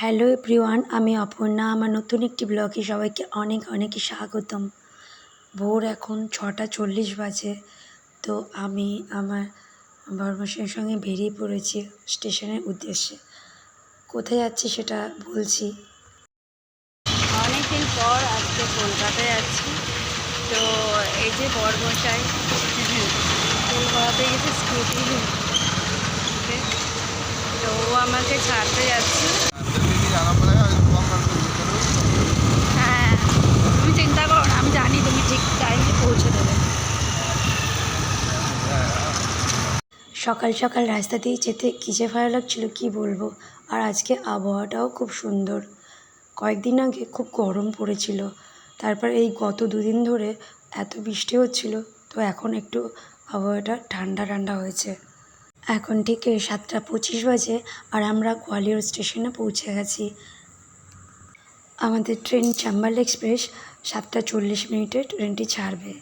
Hello everyone, আমি অপর্ণা। আমার নতুন একটি ব্লগে সবাইকে অনেক অনেক স্বাগতম। ভোর এখন ছটা চল্লিশ বাজে, তো আমি আমার বর্মশের সঙ্গে বেরিয়ে পড়েছি স্টেশনের উদ্দেশ্যে। কোথায় যাচ্ছি সেটা বলছি। অনেকদিন পর আজকে কলকাতায় যাচ্ছি। তো এই যে বরমশাই ফুল করাতে গেছে স্কুটি তো ও আমাকে ছাড়তে যাচ্ছে। হ্যাঁ তুমি চিন্তা করো না আমি জানি তুমি ঠিক টাইমে পৌঁছে দেবে সকাল সকাল রাস্তা দিয়ে যেতে কী যে ভালো লাগছিল কী বলব? আর আজকে আবহাওয়াটাও খুব সুন্দর। কয়েকদিন আগে খুব গরম পড়েছিল। তারপর এই গত দুদিন ধরে এত বৃষ্টি হচ্ছিল, তো এখন একটু আবহাওয়াটা ঠান্ডা ঠান্ডা হয়েছে। এখন ঠিক সাতটা পঁচিশ বাজে আর আমরা গোয়ালিয়র স্টেশনে পৌঁছে গেছি। আমাদের ট্রেন চাম্বাল এক্সপ্রেস সাতটা চল্লিশ মিনিটে ট্রেনটি ছাড়বে।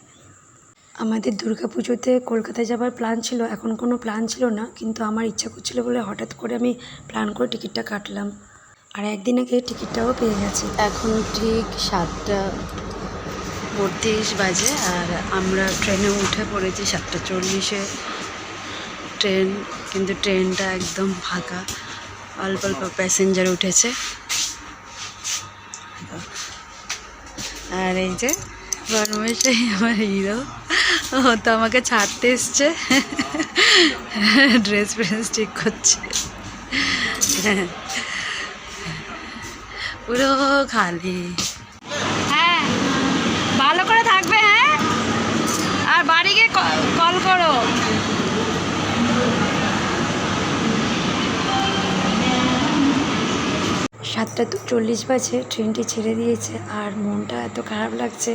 আমাদের দুর্গা পুজোতে কলকাতায় যাবার প্ল্যান ছিল, এখন কোনো প্ল্যান ছিল না, কিন্তু আমার ইচ্ছা করছিল বলে হঠাৎ করে আমি প্ল্যান করে টিকিটটা কাটলাম। আর একদিন আগে টিকিটটাও পেয়ে গেছি। এখন ঠিক সাতটা বত্রিশ বাজে আর আমরা ট্রেনে উঠে পড়েছি সাতটা চল্লিশে। ট্রেন, কিন্তু ট্রেনটা একদম ফাঁকা। অল্প অল্প প্যাসেঞ্জার উঠেছে। আর এই যে বর্মশাই আমার হিরো ও তো আমাকে ছাড়তে এসছে। ড্রেস ফ্রেস ঠিক করছে। পুরো খালি। হ্যাঁ ভালো করে থাকবে হ্যাঁ? আর বাড়ি গিয়ে কল করো। সাতটা তো চল্লিশ বাজে ট্রেনটি ছেড়ে দিয়েছে আর মনটা এত খারাপ লাগছে।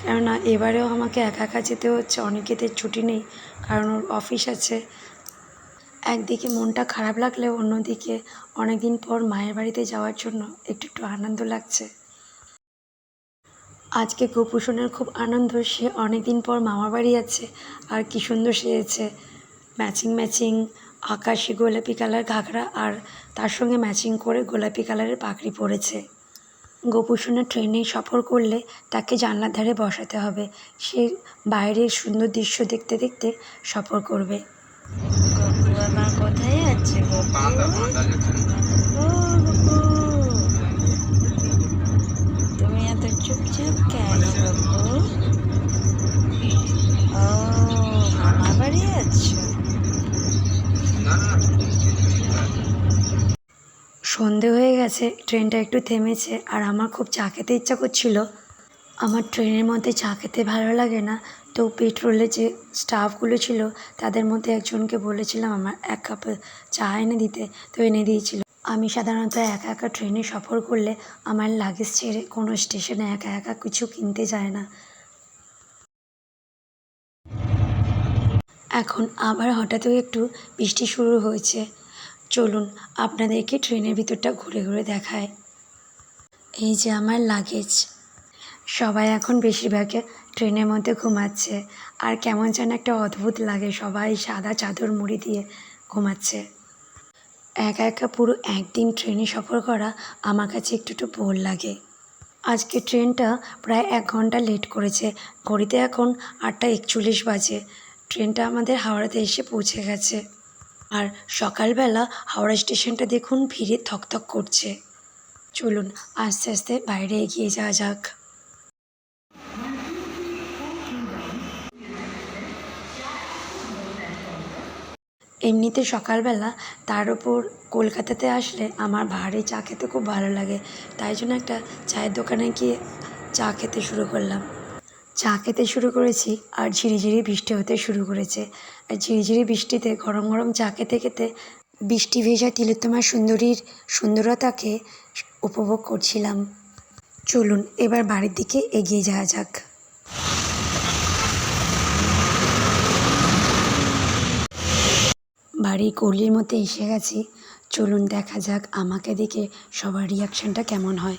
কেননা এবারেও আমাকে একা একা যেতে হচ্ছে অনেকেদের ছুটি নেই, কারণ ওর অফিস আছে। একদিকে মনটা খারাপ লাগলেও অন্যদিকে অনেক দিন পর মায়ের বাড়িতে যাওয়ার জন্য একটু একটু আনন্দ লাগছে। আজকে গোপুসোনার খুব আনন্দ, সে অনেক দিন পর মামার বাড়ি আছে, আর কি সুন্দর সেজেছে। ম্যাচিং ম্যাচিং আকাশি গোলাপি কালার ঘাগরা আর তার সঙ্গে ম্যাচিং করে গোলাপি কালারের পাখড়ি পরেছে। গোপুসোনা ট্রেনে সফর করলে তাকে জানলার ধারে বসাতে হবে। সে বাইরের সুন্দর দৃশ্য দেখতে দেখতে সফর করবে। আমার কোথায় আছে গপু ও গপু তুমি এত চুপচাপ কেন গপু ও মামা বাড়ি আছো সন্ধে হয়ে গেছে, ট্রেনটা একটু থেমেছে আর আমার খুব চা খেতে ইচ্ছা করছিল। আমার ট্রেনের মধ্যে চা খেতে ভালো লাগে না, তো পেট্রোলে যে স্টাফগুলো ছিল তাদের মধ্যে একজনকে বলেছিলাম আমার এক কাপ চা এনে দিতে, তো এনে দিয়েছিল। আমি সাধারণত একা একা ট্রেনে সফর করলে আমার লাগেজ ছেড়ে কোনো স্টেশনে একা একা কিছু কিনতে যায় না। এখন আবার হঠাৎই একটু বৃষ্টি শুরু হয়েছে। চলুন আপনাদেরকে ট্রেনের ভিতরটা ঘুরে ঘুরে দেখায়। এই যে আমার লাগেজ সবাই এখন বেশিরভাগে ট্রেনের মধ্যে ঘুমাচ্ছে। আর কেমন যেন একটা অদ্ভুত লাগে, সবাই সাদা চাদর মুড়ি দিয়ে ঘুমাচ্ছে। একা একা পুরো একদিন ট্রেনে সফর করা আমার কাছে একটু একটু বোর লাগে। আজকে ট্রেনটা প্রায় এক ঘণ্টা লেট করেছে। ঘড়িতে এখন আটটা একচল্লিশ বাজে। ট্রেনটা আমাদের হাওড়াতে এসে পৌঁছে গেছে। আর সকালবেলা হাওড়া স্টেশনটা দেখুন ভিড়ে থকথক করছে। চলুন আস্তে আস্তে বাইরে এগিয়ে যাওয়া যাক। এমনিতে সকালবেলা তার ওপর কলকাতাতে আসলে আমার ভারী চা খেতে খুব ভালো লাগে, তাই জন্য একটা চায়ের দোকানে গিয়ে চা খেতে শুরু করলাম। চা খেতে শুরু করেছি আর ঝিরিঝিরি বৃষ্টি হতে শুরু করেছে। আর ঝিরিঝিরি বৃষ্টিতে গরম গরম চা খেতে খেতে বৃষ্টি ভেজা তিলোত্তমা সুন্দরীর সুন্দরতাকে উপভোগ করছিলাম। চলুন এবার বাড়ির দিকে এগিয়ে যাওয়া যাক। বাড়ির গলির মধ্যে এসে গেছি। চলুন দেখা যাক আমাকে দেখে সবার রিয়াকশানটা কেমন হয়।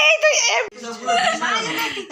every